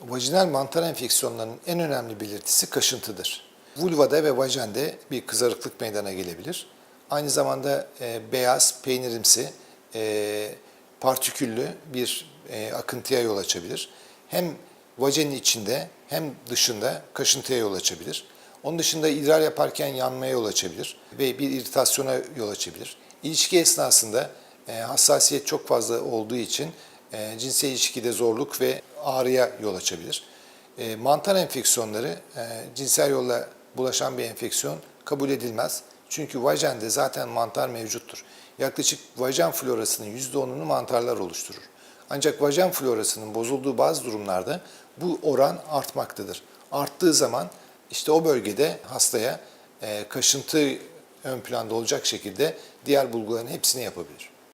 Vajinal mantar enfeksiyonlarının en önemli belirtisi kaşıntıdır. Vulvada ve vajende bir kızarıklık meydana gelebilir. Aynı zamanda e, beyaz, peynirimsi, e, partiküllü bir e, akıntıya yol açabilir. Hem vajenin içinde hem dışında kaşıntıya yol açabilir. Onun dışında idrar yaparken yanmaya yol açabilir ve bir iritasyona yol açabilir. İlişki esnasında e, hassasiyet çok fazla olduğu için e, cinsel ilişkide zorluk ve ağrıya yol açabilir. E, mantar enfeksiyonları e, cinsel yolla bulaşan bir enfeksiyon kabul edilmez. Çünkü vajende zaten mantar mevcuttur. Yaklaşık vajen florasının %10'unu mantarlar oluşturur. Ancak vajen florasının bozulduğu bazı durumlarda bu oran artmaktadır. Arttığı zaman işte o bölgede hastaya kaşıntı ön planda olacak şekilde diğer bulguların hepsini yapabilir.